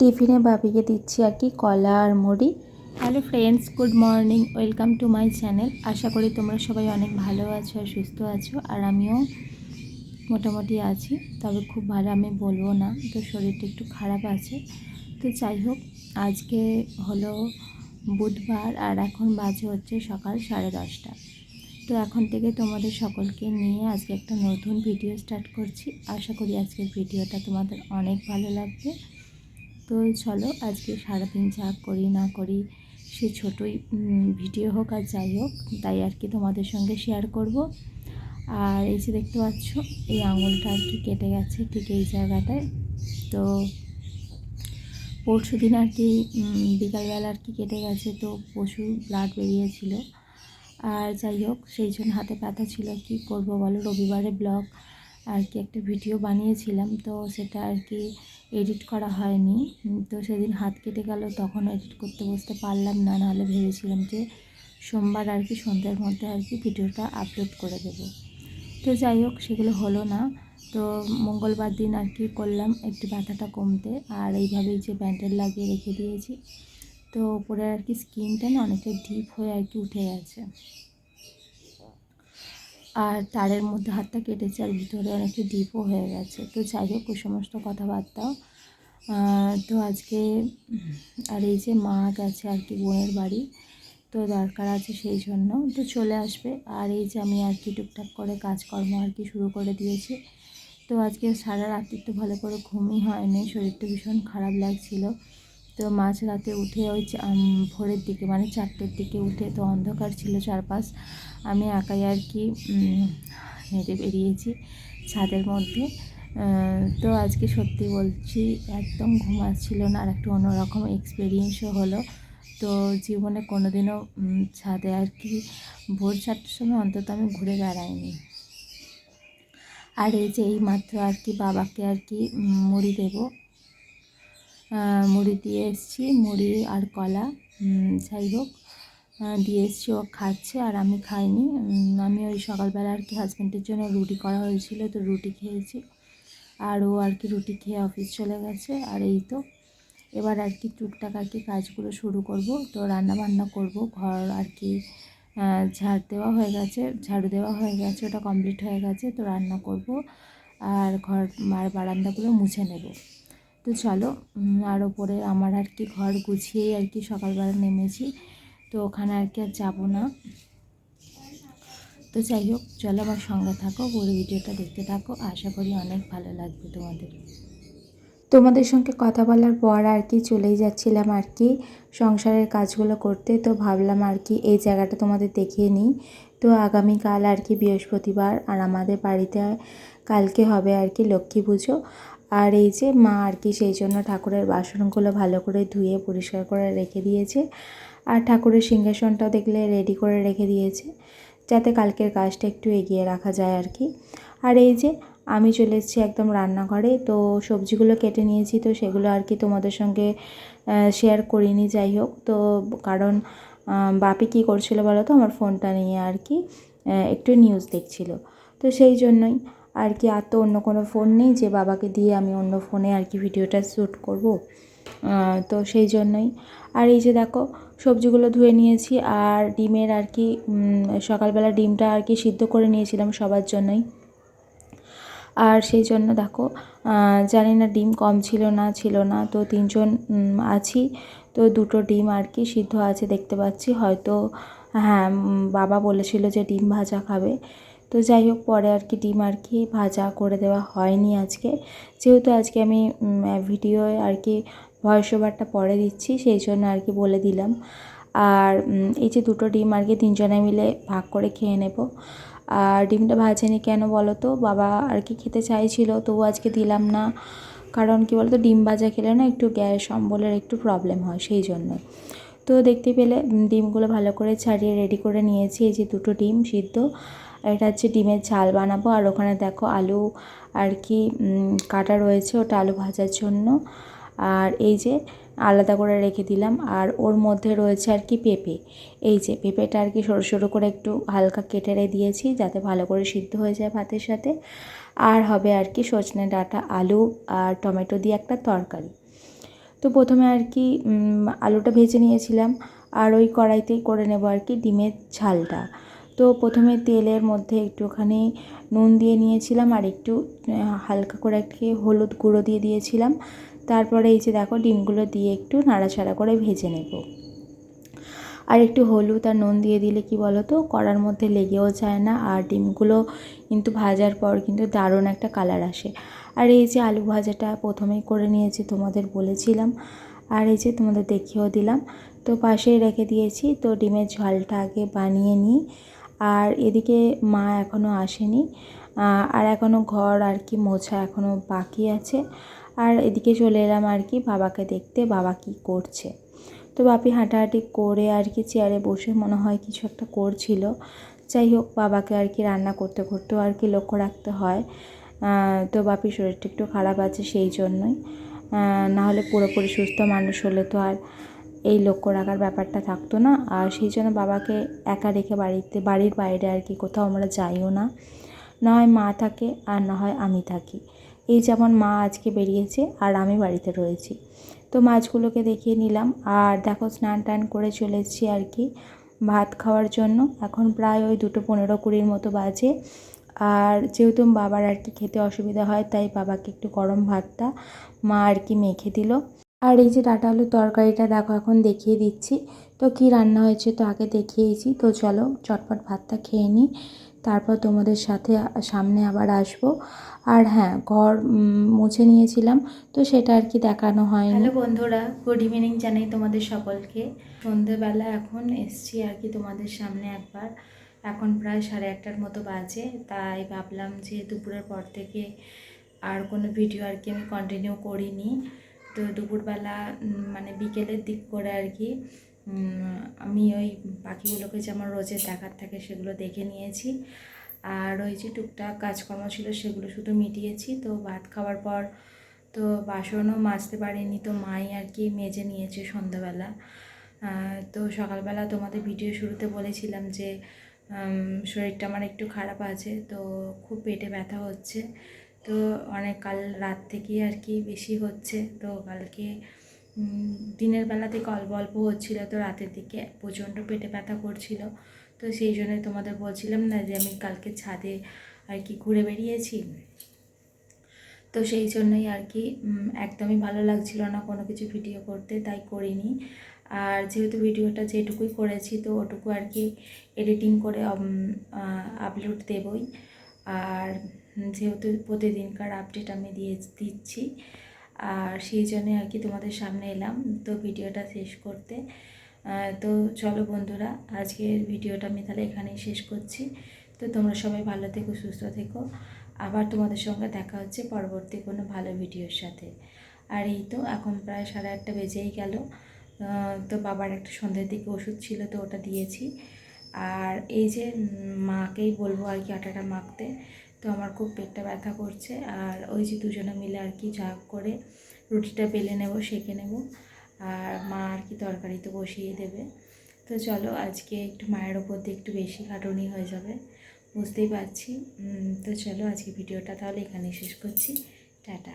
টিফিনে বাপিকে দিচ্ছি আর কি কলা আর মুড়ি। Hello friends good morning welcome to my channel আশা করি তোমরা সবাই অনেক ভালো আছো আর সুস্থ আছো, আর আমিও মোটামুটি আছি। তবে খুব ভালো আমি বলব না, তো শরীরটা একটু খারাপ আছে। তো যাই হোক, আজকে হলো বুধবার আর এখন বাজে হচ্ছে সকাল সাড়ে দশটা। তো এখন থেকে তোমাদের সকলকে নিয়ে আজকে একটা নতুন ভিডিও স্টার্ট করছি। আশা করি আজকের ভিডিওটা তোমাদের অনেক ভালো লাগবে। তো চলো আজকে সারাদিন যা করি না করি সে ছোটোই ভিডিও হোক আর যাই হোক, তাই আর কি তোমাদের সঙ্গে শেয়ার করব। আর এই যে দেখতে পাচ্ছ, এই আঙুলটা আর কি কেটে গেছে ঠিক এই জায়গাটায়। তো পরশু দিন আর কি বিকালবেলা আর কি কেটে গেছে, তো প্রচুর ব্লাড বেরিয়েছিল। আর যাই হোক, সেই জন্য হাতে ব্যথা ছিল, কি করব বলো? রবিবারে ব্লগ আর কি একটা ভিডিও বানিয়েছিলাম, তো সেটা আর কি এডিট করা হয়নি। তো সেদিন হাত কেটে গেল তখন এডিট করতে বসতে পারলাম না, নাহলে ভেবেছিলাম যে সোমবার আর কি, সন্ধ্যার মধ্যে আর কি ভিডিওটা আপলোড করে দেব। তো যাই হোক, সেগুলো হলো না। তো মঙ্গলবার দিন আর কি করলাম, একটু ব্যথাটা কমতে, আর এইভাবেই যে ব্যান্ডেল লাগিয়ে রেখে দিয়েছি। তো ওপরে আর কি স্কিনটা না অনেকটা ডিপ হয়ে আর কি উঠে গেছে। আর তারের মধ্যে হাতটা কেটেছে আর ভিতরে অনেকটা ডিপও হয়ে গেছে। তো যাই হোক, ওই সমস্ত কথাবার্তাও তো আজকে আর এই যে মা গেছে আর কি বোনের বাড়ি, তো দরকার আছে সেই জন্য। তো চলে আসবে। আর এই যে আমি আর কি টুকটাক করে কাজকর্ম আর কি শুরু করে দিয়েছি। তো আজকে সারা রাত্রি তো ভালো করে ঘুমই হয়নি, শরীরটা ভীষণ খারাপ লাগছিল। তো মাঝ রাতে উঠে ওই ভোরের দিকে মানে চারটের দিকে উঠে তো অন্ধকার ছিল চারপাশ। আমি একাই আর কি হেঁটে বেরিয়েছি ছাদের মধ্যে। তো আজকে সত্যি বলছি, একদম ঘুম আসছিল না, আর একটু অন্যরকম এক্সপিরিয়েন্সও হলো। তো জীবনে কোনো দিনও ছাদে আর কি ভোর চারটের সময় অন্তত আমি ঘুরে বেড়াইনি। আর এই যে এই মাত্র আর কি বাবাকে আর কি মুড়ি দেবো মুড়ি দিয়ে এসছি। মুড়ি আর কলা যাই হোক দিয়ে এসছি, ও খাচ্ছে আর আমি খাইনি। আমি ওই সকালবেলা আর কি হাজব্যান্ডের জন্য রুটি করা হয়েছিল, তো রুটি খেয়েছি। আর ও আর কি রুটি খেয়ে অফিস চলে গেছে, আর এই তো। এবার আর কি টুকটাক আর কি কাজগুলো শুরু করব, তো রান্না বান্না করব, ঘর আর কি ঝাড় দেওয়া হয়ে গেছে, ঝাড়ু দেওয়া হয়ে গেছে, ওটা কমপ্লিট হয়ে গেছে, তো রান্না করব। আর ঘর, আর বারান্দাগুলো মুছে নেব। তো চলো আর ওপরে আমার আর কি ঘর গুছিয়েই আর কি সকালবেলা নেমেছি, তো ওখানে আর কি আর যাব না। তো যাই হোক, চলো আমার সঙ্গে থাকো, পুরো ভিডিওটা দেখতে থাকো, আশা করি অনেক ভালো লাগবে তোমাদের। তোমাদের সঙ্গে কথা বলার পর আর কি চলেই যাচ্ছিলাম আর কি, সংসারের কাজগুলো করতে, তো ভাবলাম আর কি এই জায়গাটা তোমাদের দেখিয়ে নিই। তো আগামীকাল আর কি বৃহস্পতিবার, আর আমাদের বাড়িতে কালকে হবে আর কি লক্ষ্মী পুজো আর এই যে মা আর কি সেই জন্য ঠাকুরের বাসনগুলো ভালো করে ধুয়ে পরিষ্কার করে রেখে দিয়েছে। আর ঠাকুরের সিংহাসনটাও দেখলে রেডি করে রেখে দিয়েছে, যাতে কালকের কাজটা একটু এগিয়ে রাখা যায় আর কি। আর এই যে আমি চলে এসেছি একদম রান্নাঘরে, তো সবজিগুলো কেটে নিয়েছি, তো সেগুলো আর কি তোমাদের সঙ্গে শেয়ার করিনি, যাই হোক। তো কারণ বাপি কী করছিল বলো তো, আমার ফোনটা নিয়ে আর কি একটু নিউজ দেখছিল। তো সেই জন্যই আর কি আর তো অন্য কোনো ফোন নেই, যে বাবাকে দিয়ে আমি অন্য ফোনে আর কি ভিডিওটা শ্যুট করব। তো সেই জন্যই। আর এই যে দেখো, সবজিগুলো ধুয়ে নিয়েছি আর ডিমের আর কি সকালবেলা ডিমটা আর কি সিদ্ধ করে নিয়েছিলাম সবার জন্যই। আর সেই জন্য দেখো জানি না ডিম কম ছিল না ছিল না। তো তিনজন আছি। তো দুটো ডিম আর কি সিদ্ধ আছে দেখতে পাচ্ছি। হয়তো হ্যাঁ বাবা বলেছিল যে ডিম ভাজা খাবে। তো যাই হোক, পরে আর কি ডিম আর কি ভাজা করে দেওয়া হয়নি আজকে। যেহেতু আজকে আমি ভিডিও আর কি ভয়েস ওভারটা পরে দিচ্ছি, সেই জন্য আর কি বলে দিলাম। আর এই যে দুটো ডিম আর কি তিনজনে মিলে ভাগ করে খেয়ে নেব। আর ডিমটা ভাজেনি কেন বলো তো? বাবা আর কি খেতে চাইছিল, তবু আজকে দিলাম না। কারণ কি বলতো, ডিম ভাজা খেলে না একটু গ্যাস, অম্বলের একটু প্রবলেম হয়, সেই জন্য। তো দেখতে পেলে ডিমগুলো ভালো করে ছাড়িয়ে রেডি করে নিয়েছি, এই যে দুটো ডিম সিদ্ধ। এটা হচ্ছে ডিমের ঝাল বানাবো। আর ওখানে দেখো আলু আর কি কাটা রয়েছে, ওটা আলু ভাজার জন্য। আর এই যে আলাদা করে রেখে দিলাম। আর ওর মধ্যে রয়েছে আর কি পেঁপে। এই যে পেঁপেটা আর কি সরু সরু করে একটু হালকা কেটে দিয়েছি, যাতে ভালো করে সিদ্ধ হয়ে যায় ভাতের সাথে। আর হবে আর কি সজনে ডাঁটা, আলু আর টমেটো দিয়ে একটা তরকারি। তো তো প্রথমে আর কি আলুটা ভেজে নিয়েছিলাম। আর ওই কড়াইতেই করে নেব আর কি ডিমের ঝালটা। তো প্রথমে তেলের মধ্যে একটুখানি নুন দিয়ে নিয়েছিলাম আর একটু হালকা করে একটু হলুদ গুঁড়ো দিয়ে দিয়েছিলাম। তারপরে এই যে দেখো ডিমগুলো দিয়ে একটু নাড়াচাড়া করে ভেজে নেব। আর একটু হলুদ আর নুন দিয়ে দিলে কি বলো তো কড়ার মধ্যে লেগেও যায় না আর ডিমগুলো কিন্তু ভাজার পর কিন্তু দারুণ একটা কালার আসে। আর এই যে আলু ভাজাটা প্রথমেই করে নিয়েছি তোমাদের বলেছিলাম। আর এই যে তোমাদের দেখিয়েও দিলাম। তো পাশেই রেখে দিয়েছি। তো ডিমের ঝালটা আগে বানিয়ে নিই। আর এদিকে মা এখনও আসেনি আর এখনও ঘর আর কি মোছা এখনও বাকি আছে। আর এদিকে চলে এলাম আর কি বাবাকে দেখতে বাবা কি করছে। তো বাপি হাঁটাহাঁটি করে আর কি চেয়ারে বসে মনে হয় কিছু একটা করছিল। যাই হোক বাবাকে আর কি রান্না করতে করতেও আর কি লক্ষ্য রাখতে হয়। তো বাপির শরীরটা একটু খারাপ আছে সেই জন্যই। আহ, না হলে পুরোপুরি সুস্থ মানুষ হলে তো আর এই লক্ষ্য রাখার ব্যাপারটা থাকতো না। আর সেই জন্য বাবাকে একা রেখে বাড়িতে, বাড়ির বাইরে আর কি কোথাও আমরা যাইও না। না হয় মা থাকে আর না হয় আমি থাকি। এই যেমন মা আজকে বেরিয়েছে আর আমি বাড়িতে রয়েছি। তো মাছগুলোকে দেখিয়ে নিলাম। আর দেখো স্নান টান করে চলে এসেছি আর কি ভাত খাওয়ার জন্য। এখন প্রায় ওই দুটো পনেরো কুড়ির মতো বাজে। আর যেহেতু বাবার আর কি খেতে অসুবিধা হয়, তাই বাবাকে একটু গরম ভাতটা মা আর কি মেখে দিল। আর এই যে ডাটা আলুর তরকারিটা দেখো, এখন দেখিয়ে দিচ্ছি। তো কি রান্না হয়েছে তো আগে দেখিয়েছি। তো চলো, চটপট ভাতটা খেয়ে নিই। তারপর তোমাদের সাথে সামনে আবার আসব। আর হ্যাঁ ঘর মুছে নিয়েছিলাম। তো সেটা আর কি দেখানো হয়নি। হ্যালো বন্ধুরা, গুড ইভিনিং জানাই তোমাদের সকলকে। সন্ধেবেলা এখন এসছি আর কি তোমাদের সামনে একবার। এখন প্রায় সাড়ে একটার মতো বাজে। তাই ভাবলাম যে দুপুরের পর থেকে আর কোনো ভিডিও আর কি আমি কন্টিনিউ করিনি। তো দুপুরবেলা মানে বিকেলের দিক করে আর কি আমি ওই পাখিগুলোকে যেমন রোজের দেখার থাকে সেগুলো দেখে নিয়েছি। আর ওই যে টুকটাক কাজকর্ম ছিল সেগুলো শুধু মিটিয়েছি। তো ভাত খাওয়ার পর তো বাসনও মাজতে পারিনি, তো মাই আর কি মেজে নিয়েছে সন্ধ্যাবেলা। তো সকালবেলা তোমাদের ভিডিও শুরুতে বলেছিলাম যে শরীরটা আমার একটু খারাপ আছে, তো খুব পেটে ব্যথা হচ্ছে। তো অনেক কাল রাত থেকেই আর কি বেশি হচ্ছে। তো কালকে দিনের বেলা থেকে অল্প অল্প হচ্ছিল, তো রাতের দিকে প্রচণ্ড পেটে ব্যথা করছিল। তো সেই জন্য তোমাদের বলছিলাম না যে আমি কালকে ছাদে আর কি ঘুরে বেরিয়েছি তো সেই জন্যই আর কি একদমই ভালো লাগছিল না কোনো কিছু ভিডিও করতে, তাই করিনি। আর যেহেতু ভিডিওটা যেটুকুই করেছি, তো ওটুকু আর কি এডিটিং করে আপলোড দেবই। আর যেহেতু প্রতিদিনকার আপডেট আমি দিয়ে দিচ্ছি। আর সেই জন্যে আর কি তোমাদের সামনে এলাম। তো ভিডিওটা শেষ করতে। তো চলো বন্ধুরা, আজকের ভিডিওটা আমি তাহলে এখানেই শেষ করছি। তো তোমরা সবাই ভালো থেকো, সুস্থ থেকো। আবার তোমাদের সঙ্গে দেখা হচ্ছে পরবর্তী কোনো ভালো ভিডিওর সাথে। আর এই তো, এখন প্রায় সাড়ে আটটা বেজেই গেল। তো বাবার একটা সন্ধ্যের দিকে ওষুধ ছিল, তো ওটা দিয়েছি। আর এই যে মাকেই বলব আর কি আটাটা মাখতে। তো আমার খুব পেটটা ব্যথা করছে। আর ওই যে দুজনে মিলে আর কি ঝাঁক করে রুটিটা বেলে নেব, সেঁকে নেব। আর মা আর কি তরকারি তো বসিয়ে দেবে। তো চলো, আজকে একটু মায়ের ওপর দিয়ে একটু বেশি খাটুনি হয়ে যাবে। বুঝতেই পারছি। তো চলো, আজকে ভিডিওটা তাহলে এখানে শেষ করছি। টাটা।